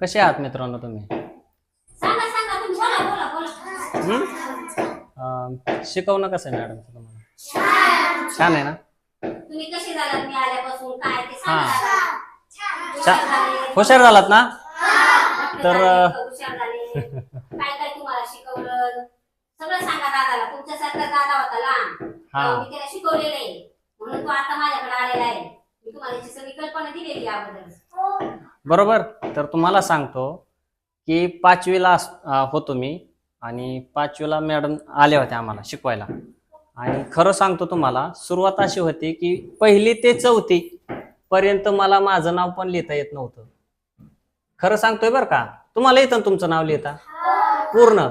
कसे आहात मित्रांनो तुम्ही? सांगा सांगा तुम्ही बोला बोला बोला. हं? अं, शिकवणं कसं आहे मॅडम तुम्हाला. छान. आहे ना? तुम्ही कसे झालात मी आल्यापासून? काय ते हा. सांगा छा- हुशार झाले. हुशार झालात ना? तर, झाले, हुशार झाले. काय काय तुम्हाला शिकवलं? सगळं सांगा दादाला. तुमच्यासारखा दादा होता लहान. हा. तेव्हा मी त्याला शिकवलेलं आहे. म्हणून तो आता माझ्याकडे आलेला आहे. मी तुम्हाला याची सगळी कल्पना दिलेली आहे अगोदर बरोबर? तर तुम्हाला सांगतो की पाचवीला होतो मी आणि पाचवीला मॅडम आल्या होत्या आम्हाला शिकवायला. आणि खरं सांगतो तुम्हाला सुरुवात अशी होती की पहिली ते चौथी पर्यंत मला माझं नाव पण लिहिता येत नव्हतं. खरं सांगतोय बरं का? तुम्हाला येतं ना तुमचं नाव लिहिता? पूर्ण.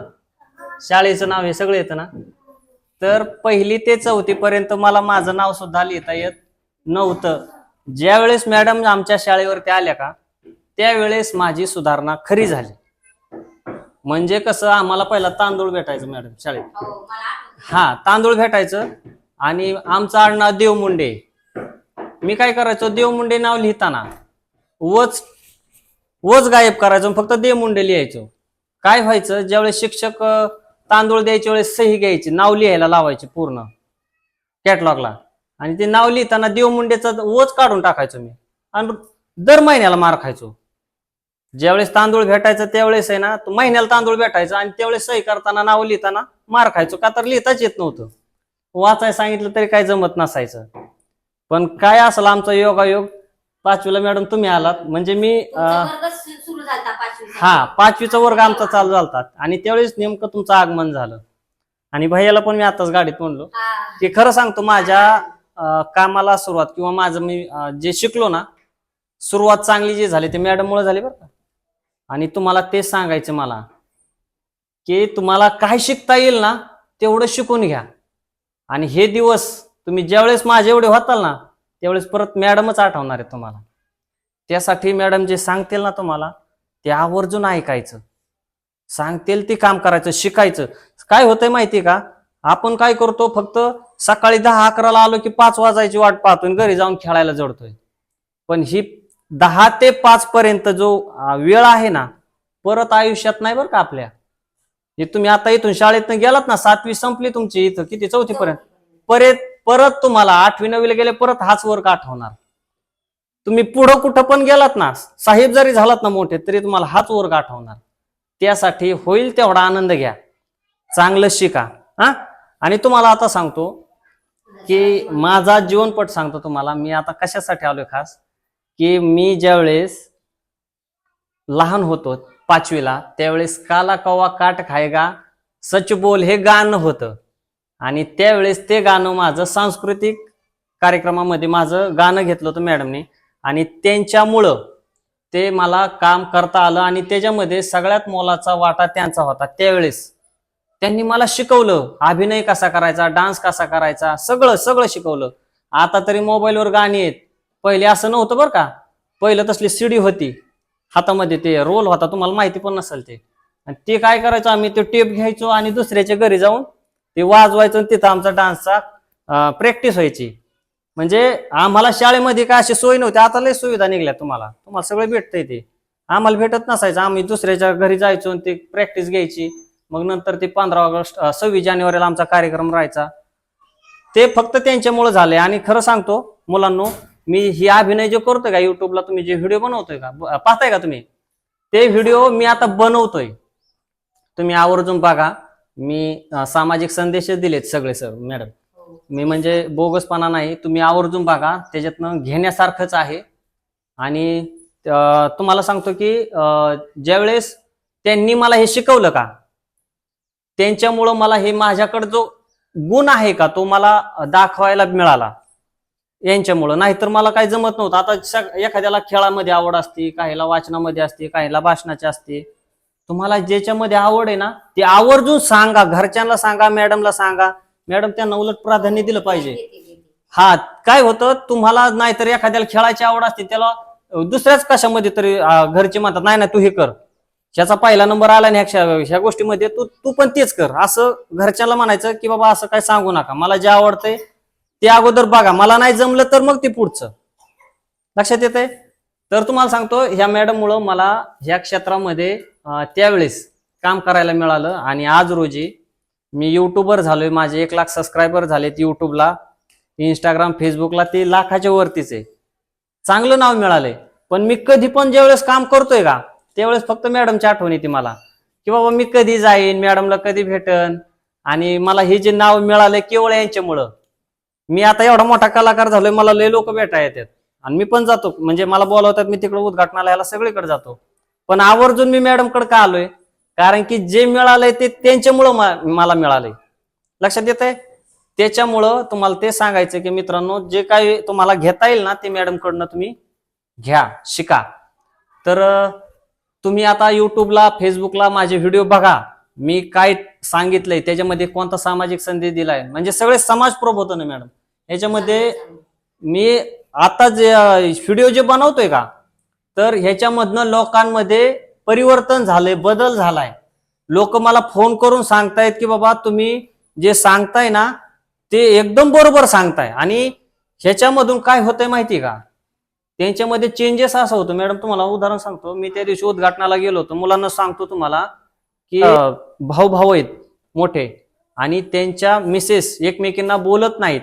शाळेचं नाव हे सगळं येतं ना? तर पहिली ते चौथी पर्यंत मला माझं नाव सुद्धा लिहिता येत नव्हतं. ज्यावेळेस मॅडम आमच्या शाळेवरती आल्या का त्यावेळेस माझी सुधारणा खरी झाली. म्हणजे कसं आम्हाला पहिला तांदूळ भेटायचं मॅडम शाळेत. हो. हा तांदूळ भेटायचं आणि आमचं आडनाव देवमुंडे. मी काय करायचो देवमुंडे नाव लिहिताना वच वच गायब करायचो फक्त देवमुंडे लिहायचो. काय व्हायचं ज्यावेळेस शिक्षक तांदूळ द्यायच्या वेळेस सही घ्यायची नाव लिहायला लावायचे पूर्ण कॅटलॉगला. आणि ते नाव लिहिताना देवमुंडेचं वच काढून टाकायचो मी. आणि दर महिन्याला मार खायचो. ज्यावेळेस तांदूळ भेटायचं त्यावेळेस आहे ना तो महिन्याला तांदूळ भेटायचं आणि त्यावेळेस सही करताना नाव लिहिताना मार खायचो. का तर लिहिताच येत नव्हतं. वाचाय सांगितलं तरी काही जमत नसायचं. पण काय असेल आमचा योगायोग? पाचवीला मॅडम तुम्ही आलात. म्हणजे मी झाला हा पाचवीचा वर्ग आमचा चालू झालता. आणि त्यावेळेस नेमकं तुमचं आगमन झालं. आणि भैयाला पण मी आताच गाडीत म्हणलो. की खरं सांगतो माझ्या कामाला सुरुवात किंवा माझं मी जे शिकलो ना सुरुवात चांगली जी झाली ते मॅडम मुळे झाली बरं का. आणि तुम्हाला तेच सांगायचं मला की तुम्हाला काय शिकता येईल ना तेवढं शिकून घ्या. आणि हे दिवस तुम्ही ज्यावेळेस माझे एवढे होताल ना त्यावेळेस परत मॅडमच आठवणार आहे तुम्हाला. त्यासाठी मॅडम जे सांगतील ना तुम्हाला ते आवर्जून ऐकायचं. सांगतील ते काम करायचं शिकायचं. काय होतंय माहिती का? आपण काय करतो फक्त सकाळी दहा अकराला आलो की पाच वाजायची वाट पाहतो आणि घरी जाऊन खेळायला जडतोय. पण ही दहा ते पाच पर्यंत जो वेळ आहे ना परत आयुष्यात नाही बरं का आपल्या. हे तुम्ही आता इथून शाळेतनं गेलात ना सातवी संपली तुमची इथं किती? चौथी पर्यंत. परत परत तुम्हाला आठवी नववीला गेले परत हाच वर्ग आठवणार. तुम्ही पुढं कुठं पण गेलात ना साहेब जरी झालात ना मोठे तरी तुम्हाला हाच वर्ग आठवणार. त्यासाठी होईल तेवढा आनंद घ्या. चांगलं शिका हा? आणि तुम्हाला आता सांगतो की माझा जीवनपट सांगतो तुम्हाला मी आता कशासाठी आलोय खास? की मी ज्यावेळेस लहान होतो पाचवीला त्यावेळेस काला कवा काट खायगा सच बोल हे गाणं होतं. आणि त्यावेळेस ते गाणं माझं सांस्कृतिक कार्यक्रमामध्ये माझं गाणं घेतलं होतं मॅडमने. आणि त्यांच्यामुळं ते मला काम करता आलं आणि त्याच्यामध्ये सगळ्यात मोलाचा वाटा त्यांचा होता. त्यावेळेस त्यांनी मला शिकवलं अभिनय कसा करायचा डान्स कसा करायचा सगळं सगळं शिकवलं. आता तरी मोबाईलवर गाणी आहेत. पहिले असं नव्हतं बरं का. पहिलं तसली सीडी होती. हातामध्ये ते रोल होता तुम्हाला माहिती पण नसेल ते. आणि ते काय करायचो आम्ही? ते टेप घ्यायचो आणि दुसऱ्याच्या घरी जाऊन ते वाजवायचो आणि तिथं आमचा डान्सचा प्रॅक्टिस व्हायची. म्हणजे आम्हाला शाळेमध्ये काय अशी सोय नव्हती. आता लय सुविधा निघल्या तुम्हाला. तुम्हाला सगळं भेटतंय ते. आम्हाला भेटत नसायचं. आम्ही दुसऱ्याच्या घरी जायचो आणि ते प्रॅक्टिस घ्यायची. मग नंतर ते पंधरा ऑगस्ट सव्वीस जानेवारीला आमचा कार्यक्रम राहायचा. ते फक्त त्यांच्यामुळे झाले आणि खरं सांगतो मुलांनो मी ही अभिनय जे करतोय का युट्यूबला तुम्ही जे व्हिडिओ बनवतोय का? पाहताय का तुम्ही? ते व्हिडिओ मी आता बनवतोय. तुम्ही आवर्जून बघा. मी सामाजिक संदेशच दिलेत सगळे सर मॅडम मी म्हणजे बोगसपणा नाही. तुम्ही आवर्जून बघा. त्याच्यातनं घेण्यासारखंच आहे. आणि तुम्हाला सांगतो की ज्यावेळेस त्यांनी मला हे शिकवलं का त्यांच्यामुळं मला हे माझ्याकडे जो गुण आहे का तो मला दाखवायला मिळाला. यांच्यामुळं. नाहीतर मला काही जमत नव्हतं. आता एखाद्याला खेळामध्ये आवड असते काहीला वाचनामध्ये असते काहीला भाषणाची असते. तुम्हाला ज्याच्यामध्ये आवड आहे ना ते आवर्जून सांगा. घरच्यांना सांगा मॅडमला सांगा. मॅडम त्यांना उलट प्राधान्य दिलं पाहिजे. हा काय होतं तुम्हाला नाहीतर एखाद्याला खेळायची आवड असते त्याला दुसऱ्याच कशामध्ये तरी घरचे म्हणतात नाही ना तू हे कर. ह्याचा पहिला नंबर आला नाही ह्या ह्या गोष्टीमध्ये तू तू पण तेच कर. असं घरच्याला म्हणायचं की बाबा असं काय सांगू नका. मला जे आवडतंय ते अगोदर बघा मला नाही जमलं तर मग ते पुढचं. लक्षात येतंय? तर तुम्हाला सांगतो ह्या मॅडममुळं मला ह्या क्षेत्रामध्ये त्यावेळेस काम करायला मिळालं आणि आज रोजी मी युट्यूबर झालोय माझे एक लाख सबस्क्रायबर झालेत युट्यूबला इंस्टाग्राम फेसबुकला ते लाखाच्या वरतीच आहे. चांगलं नाव मिळालंय. पण मी कधी पण ज्यावेळेस काम करतोय का त्यावेळेस फक्त मॅडमची आठवण येते मला. की बाबा मी कधी जाईन मॅडमला कधी भेटन? आणि मला हे जे नाव मिळालंय केवळ यांच्यामुळं. मी आता एवढा मोठा कलाकार झालोय मला लय लोक भेटा येतात. आणि मी पण जातो. म्हणजे मला बोलावतात मी तिकडे उद्घाटनाला याला सगळीकडे जातो. पण आवर्जून मी मॅडमकडे का आलोय? कारण की जे मिळालंय ते त्यांच्यामुळं मला मिळालंय. लक्षात येत आहे त्याच्यामुळं तुम्हाला ते सांगायचं की मित्रांनो जे काही तुम्हाला घेता येईल ना ते मॅडमकडनं तुम्ही घ्या शिका. तर तुम्ही आता युट्यूबला फेसबुकला माझे व्हिडिओ बघा. मी काय सांगितलंय त्याच्यामध्ये कोणता सामाजिक संदेश दिलाय? म्हणजे सगळे समाज होतं ना मॅडम याच्यामध्ये मी आता जे व्हिडिओ जे बनवतोय का तर ह्याच्यामधनं लोकांमध्ये परिवर्तन झालंय बदल झालाय. लोक मला फोन करून सांगतायत की बाबा तुम्ही जे सांगताय ना ते एकदम बरोबर सांगताय. आणि ह्याच्यामधून काय होतंय माहिती का? त्यांच्यामध्ये चेंजेस असं होतं. मॅडम तुम्हाला उदाहरण सांगतो. मी त्या दिवशी उद्घाटनाला गेलो होतो. मुलांना सांगतो तुम्हाला की भाऊ भाऊ आहेत मोठे. आणि त्यांच्या मिसेस एकमेकींना बोलत नाहीत.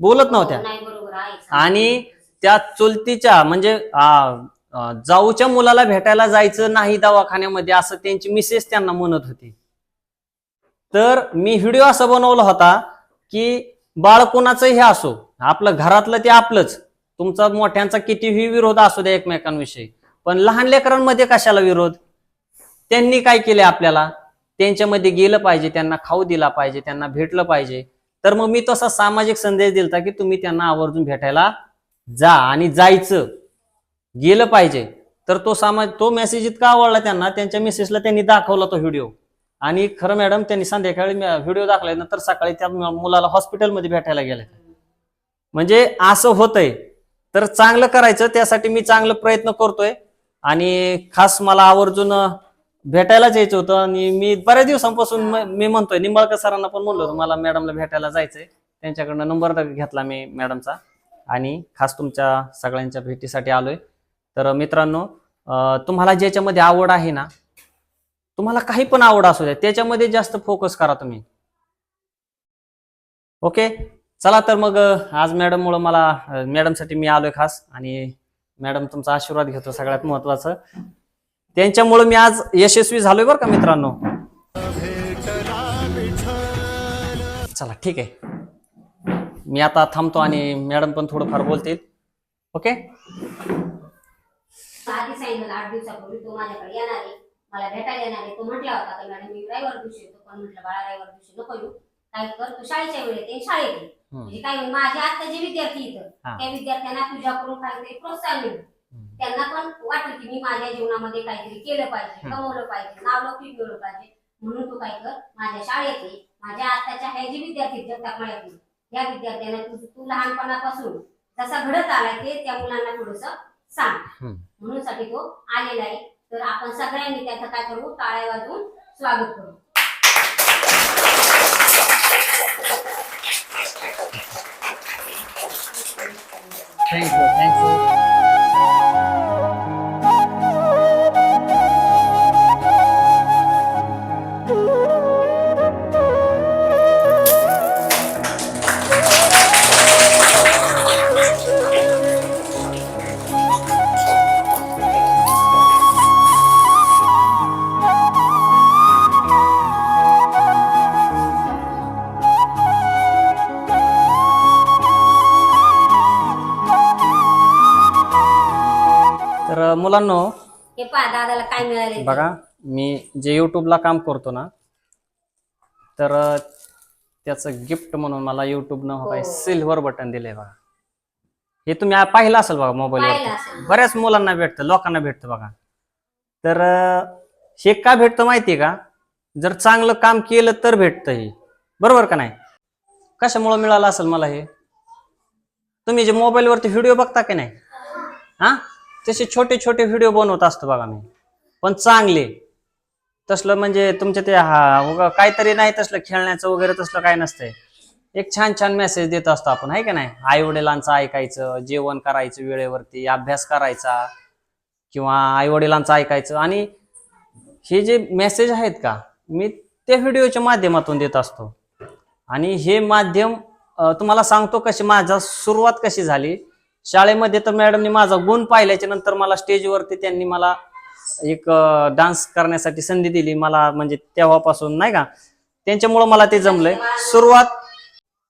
बोलत नव्हत्या. नाही बरोबर आहे. आणि त्या चुलतीच्या म्हणजे जाऊच्या मुलाला भेटायला जायचं नाही दवाखान्यामध्ये असं त्यांची मिसेस त्यांना म्हणत होती. तर मी व्हिडिओ असा बनवला होता की बाळ कोणाचं हे असो आपलं घरातलं ते आपलंच. तुमचा मोठ्यांचा कितीही विरोध असू द्या एकमेकांविषयी. पण लहान लेकरांमध्ये कशाला विरोध? त्यांनी काय केले आपल्याला? त्यांच्यामध्ये गेलं पाहिजे त्यांना खाऊ दिला पाहिजे त्यांना भेटलं पाहिजे. तर मग मी तसा सामाजिक संदेश दिलता की तुम्ही त्यांना आवर्जून भेटायला जा आणि जायचं. गेलं पाहिजे. तर तो समाज तो मेसेज इतका आवडला त्यांना त्यांच्या मेसेजला त्यांनी दाखवला तो व्हिडिओ आणि खरं मॅडम त्यांनी संध्याकाळी व्हिडिओ दाखला नंतर सकाळी त्या मुलाला हॉस्पिटलमध्ये भेटायला गेले. म्हणजे असं होतंय. तर चांगलं करायचं त्यासाठी मी चांगलं प्रयत्न करतोय. आणि खास मला आवर्जून भेटायलाच यायचं होतं आणि मी बऱ्याच दिवसांपासून म- मी म्हणतोय निंबाळकर सरांना पण म्हणलो होतो मला मॅडमला भेटायला जायचंय. त्यांच्याकडनं नंबर घेतला मी मॅडमचा. आणि खास तुमच्या सगळ्यांच्या भेटीसाठी आलोय. तर मित्रांनो अं, तुम्हाला ज्याच्यामध्ये आवड आहे ना तुम्हाला काही पण आवड असू द्या त्याच्यामध्ये जास्त फोकस करा तुम्ही. ओके? चला तर मग अं, आज मॅडम मुळे मला अं, मॅडमसाठी मी आलोय खास. आणि मॅडम तुमचा आशीर्वाद घेतो सगळ्यात महत्वाचं. त्यांच्यामुळे मी आज यशस्वी झालोय बरं का मित्रांनो. चला ठीक आहे. मी आता थांबतो आणि मॅडम पण थोडंफार बोलतील. ओके? आधी सांगितलं आठ दिवसापूर्वी तो माझ्याकडे येणार आहे. मला भेटायला येणार आहे. तो म्हटला होता की मॅडम मी रविवार दिवशी येतो. पण म्हटलं बाळा रविवार दिवशी नको येऊ. काय कर तू शाळेच्या वेळेत ये शाळेत ये. म्हणजे काय होईल, माझे आता जे विद्यार्थी इथं. त्या विद्यार्थ्यांना तुझ्याकडून काहीतरी प्रोत्साहन मिळेल त्यांना पण वाटेल की मी माझ्या जीवनामध्ये काहीतरी केलं पाहिजे. कमवलं पाहिजे नाव लौकिक मिळवलं पाहिजे. म्हणून तू काय कर माझ्या शाळेत ये. माझ्या आताच्या हे जे विद्यार्थी आहेत जगताप मळ्यातील या. विद्यार्थ्यांना तू तू लहानपणापासून जसा घडत आलाय ते त्या मुलांना थोडस सांग. म्हणून साठी तो आलेला आहे. तर आपण सगळ्यांनी त्याचं काय करू? टाळ्या वाजवून स्वागत करू. थँक्यू थँक्यू मुलांनो हे पहा दादाला काय मिळाले बघा मी जे युट्यूबला काम करतो ना तर त्याचं गिफ्ट म्हणून मला युट्यूबनं हो. काय सिल्वर बटन दिलंय बघा. हे तुम्ही पाहिलं असेल बघा मोबाईलवर बऱ्याच मुलांना भेटतं लोकांना भेटतं बघा. तर हे का भेटतं माहितीये का? जर चांगलं काम केलं तर भेटतं हे. बरोबर का नाही? कशामुळं मिळालं असेल मला हे? तुम्ही जे मोबाईलवरती व्हिडिओ बघता की नाही? हा? तसे छोटे छोटे व्हिडिओ बनवत असतो बघा मी. पण चांगले. तसलं म्हणजे तुमच्या ते हा काहीतरी नाही तसलं खेळण्याचं वगैरे तसलं काय नसतंय. एक छान छान मेसेज देत असतो आपण आहे का नाही? आई वडिलांचं ऐकायचं जेवण करायचं वेळेवरती अभ्यास करायचा किंवा आई वडिलांचं ऐकायचं. आणि हे जे मेसेज आहेत का मी त्या व्हिडिओच्या माध्यमातून देत असतो. आणि हे माध्यम तुम्हाला सांगतो कशी माझा सुरुवात कशी झाली. शाळेमध्ये तर मॅडमनी माझा गुण पाहिल्याच्या नंतर मला स्टेजवरती त्यांनी मला एक डान्स करण्यासाठी संधी दिली. मला म्हणजे तेव्हापासून नाही का? त्यांच्यामुळं मला ते जमलंय. सुरुवात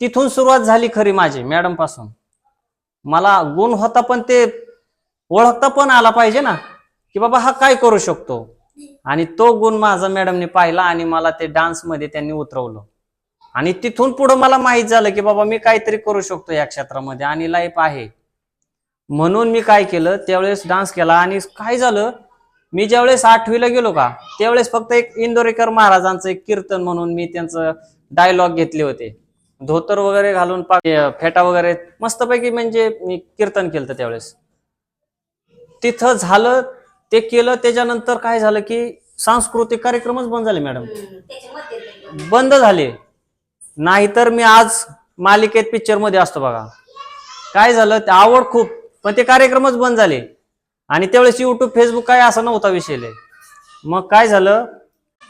तिथून सुरुवात झाली खरी माझी मॅडमपासून मला गुण होता पण ते ओळखता पण आला पाहिजे ना की बाबा हा काय करू शकतो? आणि तो गुण माझा मॅडमने पाहिला आणि मला ते डान्समध्ये त्यांनी उतरवलं. आणि तिथून पुढं मला माहीत झालं की बाबा मी काहीतरी करू शकतो या क्षेत्रामध्ये आणि लाईफ आहे. म्हणून मी काय केलं त्यावेळेस डान्स केला आणि काय झालं मी ज्यावेळेस आठवीला गेलो का त्यावेळेस फक्त एक इंदोरेकर महाराजांचं एक कीर्तन म्हणून मी त्यांचं डायलॉग घेतले होते. धोतर वगैरे घालून पा- फेटा वगैरे मस्तपैकी म्हणजे मी कीर्तन केलं त्यावेळेस. तिथं झालं ते केलं त्याच्यानंतर काय झालं की सांस्कृतिक कार्यक्रमच बंद झाले मॅडम. बंद झाले. नाहीतर मी आज मालिकेत पिक्चरमध्ये असतो बघा. काय झालं ते आवड खूप. पण ते कार्यक्रमच बंद झाले. आणि त्यावेळेस युट्यूब फेसबुक काय असा नव्हता विषय. मग काय झालं?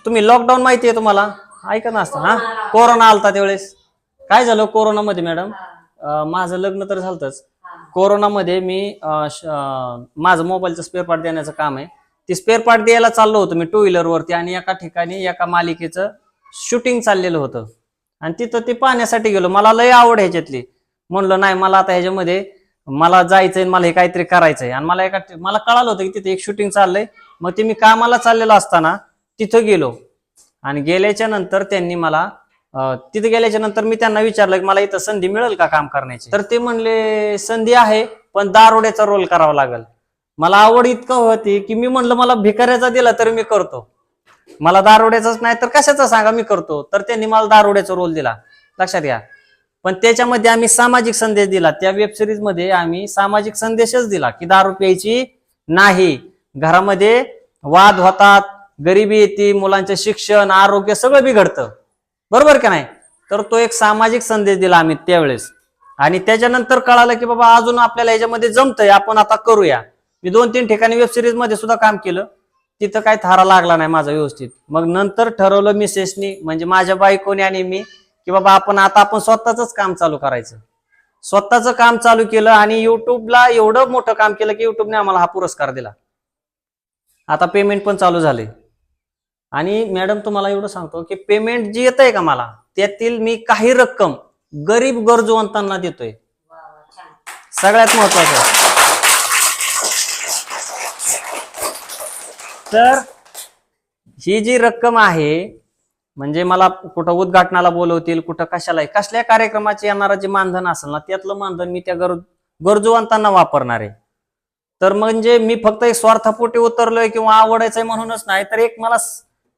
तुम्ही लॉकडाऊन माहिती आहे तुम्हाला? ऐका ना असतं हा? कोरोना आलता त्यावेळेस. काय झालं कोरोनामध्ये मॅडम? माझं लग्न तर झालंच कोरोनामध्ये मी माझं मोबाईलचं स्पेअर पार्ट देण्याचं काम आहे. ते स्पेअर पार्ट द्यायला चाललो होतो मी टू व्हीलर वरती आणि एका ठिकाणी एका मालिकेचं शूटिंग चाललेलं होतं. आणि तिथं ते पाहण्यासाठी गेलो. मला लय आवड ह्याच्यातली. म्हणलं नाही मला आता ह्याच्यामध्ये मला जायचंय मला हे काहीतरी करायचंय. आणि मला एका मला कळालं होतं की तिथे एक शूटिंग चाललंय. मग ते मी कामाला चाललेलो असताना तिथं गेलो. आणि गेल्याच्यानंतर त्यांनी मला तिथं तिथे गेल्याच्यानंतर मी त्यांना विचारलं की मला इथं संधी मिळेल का काम करण्याची? तर ते म्हणले संधी आहे पण दारोड्याचा रोल करावा लागेल. मला आवड इतकं होती की मी म्हणलं मला भिकाऱ्याचा दिला तरी मी करतो. मला दारोड्याचाच नाही तर कशाचा सांगा मी करतो. तर त्यांनी मला दारोड्याचा रोल दिला. लक्षात घ्या. पण त्याच्यामध्ये आम्ही सामाजिक संदेश दिला. त्या वेब सिरीजमध्ये आम्ही सामाजिक संदेशच दिला की दारू प्यायची नाही. घरामध्ये वाद होतात गरिबी येते मुलांचे शिक्षण आरोग्य सगळं बिघडतं. बरोबर का नाही? तर तो एक सामाजिक संदेश दिला आम्ही त्यावेळेस. आणि त्याच्यानंतर कळालं की बाबा अजून आपल्याला याच्यामध्ये जमतंय आपण आता करूया. मी दोन तीन ठिकाणी वेब सिरीजमध्ये सुद्धा काम केलं. तिथं काही थारा लागला नाही माझा व्यवस्थित. मग नंतर ठरवलं मिसेसनी म्हणजे माझ्या बायकोने आणि मी की बाबा आपण आता आपण स्वतःच काम चालू करायचं. स्वतःचं काम चालू केलं आणि युट्यूबला एवढं मोठं काम केलं की युट्यूबने आम्हाला हा पुरस्कार दिला. आता पेमेंट पण चालू झाले. आणि मॅडम तुम्हाला एवढं सांगतो की पेमेंट जी येत आहे का मला त्यातील मी काही रक्कम गरीब गरजूवंतांना देतोय. सगळ्यात महत्वाचं. तर ही जी रक्कम आहे म्हणजे मला कुठं उद्घाटनाला बोलवतील कुठं कशाला कसल्या कार्यक्रमाचे येणारं जे मानधन असेल ना त्यातलं मानधन मी त्या गर गरजूवंतांना वापरणार आहे. तर म्हणजे मी फक्त एक स्वार्थापोटी उतरलोय किंवा आवडायचंय म्हणूनच नाही तर एक मला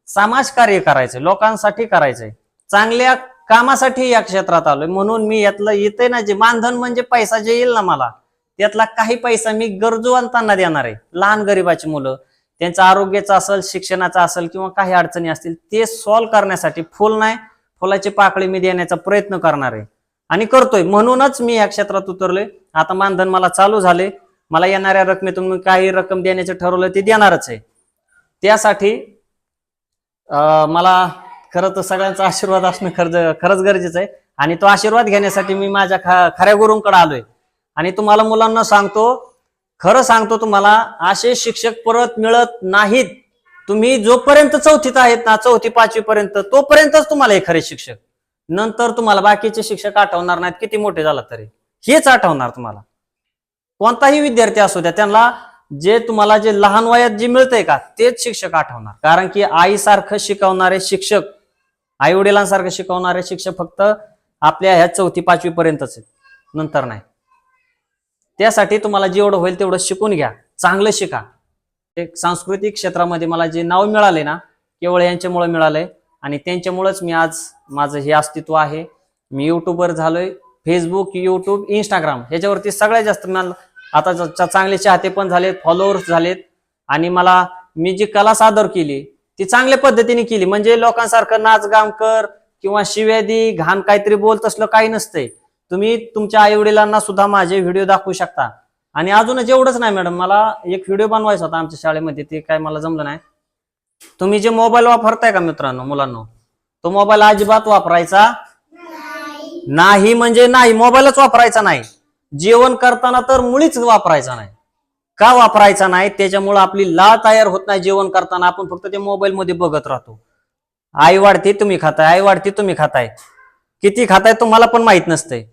समाज कार्य करायचंय लोकांसाठी करायचंय. चांगल्या कामासाठी या क्षेत्रात आलोय म्हणून मी यातलं येते ना जे मानधन म्हणजे पैसा जे येईल ना मला त्यातला काही पैसा मी गरजूवंतांना देणार आहे. लहान गरीबाची मुलं त्यांचं आरोग्याचं असेल शिक्षणाचं असेल किंवा काही अडचणी असतील ते सॉल्व्ह करण्यासाठी फुल नाही फुलाची पाकळी मी देण्याचा प्रयत्न करणार आहे. आणि करतोय. म्हणूनच मी या क्षेत्रात उतरलोय. आता मानधन मला चालू झाले. मला येणाऱ्या रकमेतून मी काही रक्कम देण्याचं ठरवलं ते देणारच आहे. त्यासाठी मला खरं तर सगळ्यांचा आशीर्वाद असणं खरं खरंच गरजेचं आहे. आणि तो आशीर्वाद घेण्यासाठी मी माझ्या ख- खऱ्या गुरूंकडे आलोय. आणि तुम्हाला मुलांना सांगतो खरं सांगतो तुम्हाला असे शिक्षक परत मिळत नाहीत. तुम्ही जोपर्यंत चौथीत आहेत ना चौथी पाचवी पर्यंत तोपर्यंतच तुम्हाला हे खरे शिक्षक. नंतर तुम्हाला बाकीचे शिक्षक आठवणार नाहीत किती मोठे झाला तरी. हेच आठवणार तुम्हाला. कोणताही विद्यार्थी असू द्या त्यांना जे तुम्हाला जे लहान वयात जे मिळतंय का तेच शिक्षक आठवणार. कारण की आईसारखं शिकवणारे शिक्षक आई वडिलांसारखं शिकवणारे शिक्षक फक्त आपल्या ह्या चौथी पाचवी पर्यंतच आहेत. नंतर नाही. त्यासाठी तुम्हाला जेवढं होईल तेवढं शिकून घ्या. चांगलं शिका. ते सांस्कृतिक क्षेत्रामध्ये मला जे नाव मिळाले ना केवळ यांच्यामुळे मिळालंय. आणि त्यांच्यामुळेच मी आज माझं हे अस्तित्व आहे. मी युट्यूबवर झालोय. फेसबुक युट्यूब इंस्टाग्राम ह्याच्यावरती सगळ्यात जास्त मला आता चांगले चाहते पण झालेत फॉलोअर्स झालेत. आणि मला मी जी कला सादर केली ती चांगल्या पद्धतीने केली. म्हणजे लोकांसारखं नाच गाम कर किंवा शिव्यादी घाण काहीतरी बोलत असलं काही नसतंय. तुम्ही तुमच्या आई वडिलांना सुद्धा माझे व्हिडिओ दाखवू शकता. आणि अजूनच एवढंच नाही मॅडम मला एक व्हिडिओ बनवायचा होता आमच्या शाळेमध्ये. ते काय मला जमलं नाही. तुम्ही जे मोबाईल वापरताय का मित्रांनो मुलांनो? तो मोबाईल अजिबात वापरायचा नाही. म्हणजे नाही मोबाईलच वापरायचा नाही. जेवण करताना तर मुळीच वापरायचा नाही. का वापरायचा नाही? त्याच्यामुळे आपली लाळ तयार होत नाही जेवण करताना. आपण फक्त ते मोबाईल मध्ये बघत राहतो. आई वाढते तुम्ही खाताय. आई वाढते तुम्ही खाताय. किती खाताय तुम्हाला पण माहीत नसतंय.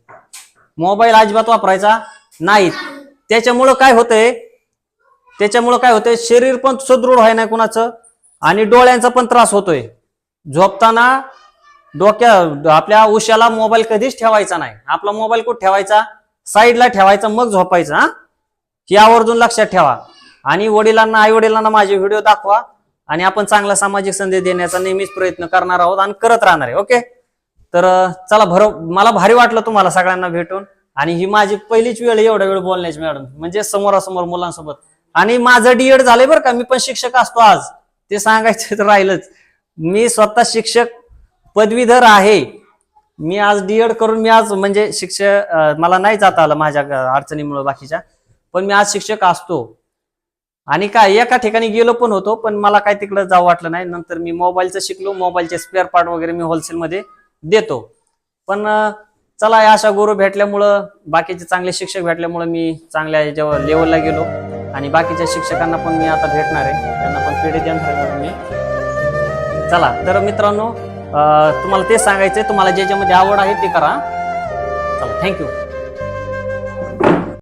मोबाईल अजिबात वापरायचा नाही त्याच्यामुळं काय होतंय? त्याच्यामुळं काय होतंय? शरीर पण सुदृढ व्हाय नाही कुणाचं? आणि डोळ्यांचा पण त्रास होतोय. झोपताना डोक्या आपल्या उशाला मोबाईल कधीच ठेवायचा नाही. आपला मोबाईल कुठे ठेवायचा? साईडला ठेवायचा मग झोपायचा हा? आवर्जून लक्षात ठेवा. आणि वडिलांना आई वडिलांना माझे व्हिडिओ दाखवा आणि आपण चांगला सामाजिक संदेश देण्याचा नेहमीच प्रयत्न करणार आहोत आणि करत राहणार आहे ओके? तर चला भर मला भारी वाटलं तुम्हाला सगळ्यांना भेटून. आणि ही माझी पहिलीच वेळ एवढा वेळ बोलण्याची मॅडम. म्हणजे समोरासमोर मुलांसोबत. आणि माझं डीएड झालंय बरं का मी पण शिक्षक असतो आज. ते सांगायचं तर राहिलंच. मी स्वतः शिक्षक पदवीधर आहे. मी आज डीएड करून मी आज म्हणजे शिक्षक मला नाही जाता आलं माझ्या अडचणीमुळे बाकीच्या. पण मी आज शिक्षक असतो. आणि काय एका ठिकाणी गेलो पण होतो पण मला काय तिकडं जावं वाटलं नाही. नंतर मी मोबाईलचं शिकलो. मोबाईलचे स्पेअर पार्ट वगैरे मी होलसेलमध्ये देतो. पण चला या अशा गुरु भेटल्यामुळं बाकीचे चांगले शिक्षक भेटल्यामुळं मी चांगल्या जेव्हा लेवलला गेलो. आणि बाकीच्या शिक्षकांना पण मी आता भेटणार आहे. त्यांना पण पिढी देणार मी. चला तर मित्रांनो तुम्हाला तेच सांगायचंय. तुम्हाला ज्याच्यामध्ये आवड आहे ते करा. चला थँक्यू